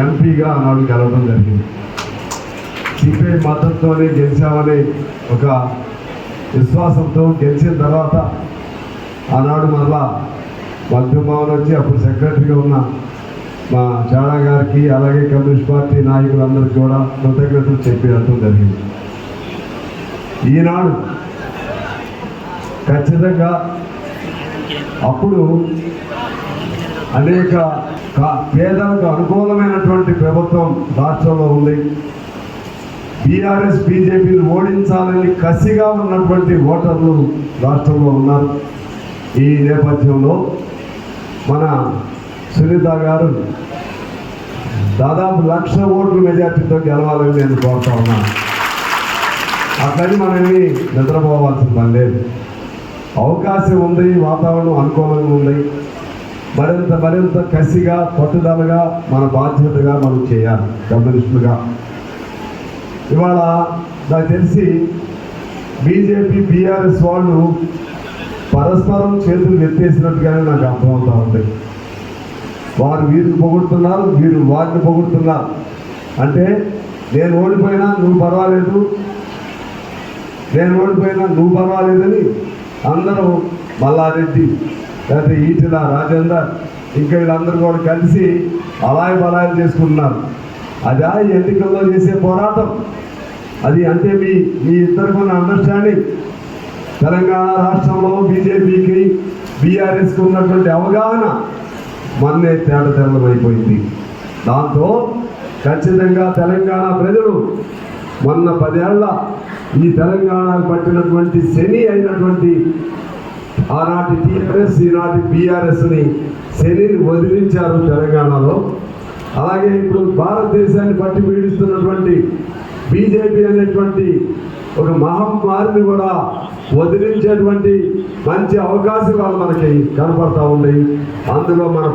ఎంపీగా ఆనాడు గెలవడం జరిగింది. సిపిఐ మద్దతుతోనే గెలిచామని ఒక విశ్వాసంతో గెలిచిన తర్వాత ఆనాడు మరలా మధ్యభావన వచ్చి అప్పుడు సెక్రటరీగా ఉన్న మా చాడా గారికి అలాగే కమ్యూనిస్ట్ పార్టీ నాయకులందరికీ కూడా కృతజ్ఞతలు చెప్పినట్టు జరిగింది. ఈనాడు ఖచ్చితంగా అప్పుడు అనేక పేదలకు అనుకూలమైనటువంటి ప్రభుత్వం రాష్ట్రంలో ఉంది. బీఆర్ఎస్ బీజేపీని ఓడించాలని కసిగా ఉన్నటువంటి ఓటర్లు రాష్ట్రంలో ఉన్నారు. ఈ నేపథ్యంలో మన సునీత గారు దాదాపు లక్ష ఓట్ల మెజార్టీతో గెలవాలని నేను కోరుతా ఉన్నాను అక్కడి మనల్ని నిద్రపోవాల్సిన పని లేదు. అవకాశం ఉంది వాతావరణం అనుకూలంగా ఉంది. మరింత మరింత కసిగా పట్టుదలగా మన బాధ్యతగా మనం చేయాలి. గమనిస్తుగా ఇవాళ నాకు తెలిసి బీజేపీ బీఆర్ఎస్ వాళ్ళు పరస్పరం చేతులు ఎత్తేసినట్టుగానే నాకు అర్థమవుతా ఉంది. వారు వీరిని పొగుడుతున్నారు వీరు వారిని పొగుడుతున్నారు. అంటే నేను ఓడిపోయినా నువ్వు పర్వాలేదు. నేను ఓడిపోయినా నువ్వు పర్వాలేదని అందరూ మల్లారెడ్డి లేకపోతే ఈటెల రాజేందర్ ఇంకా వీళ్ళందరూ కూడా కలిసి అలాయ బలాయం చేసుకుంటున్నారు. అదా ఎన్నికల్లో చేసే పోరాటం. అది అంటే మీ మీ ఇద్దరికి ఉన్న అండర్స్టాండింగ్ తెలంగాణ రాష్ట్రంలో బీజేపీకి బీఆర్ఎస్కి ఉన్నటువంటి అవగాహన మన్నే తేట తెల్లమైపోయింది. దాంతో ఖచ్చితంగా తెలంగాణ ప్రజలు మొన్న పదేళ్ళ ఈ తెలంగాణకు పట్టినటువంటి శని అయినటువంటి ఆనాటి టీఆర్ఎస్ ఈనాటి బీఆర్ఎస్ని శనిని వదిలించారు తెలంగాణలో. అలాగే ఇప్పుడు భారతదేశాన్ని పట్టి పీడిస్తున్నటువంటి బీజేపీ అనేటువంటి ఒక మహమ్మారిని కూడా వదిలించేటువంటి మంచి అవకాశాలు మనకి కనపడతా ఉన్నాయి. అందులో మన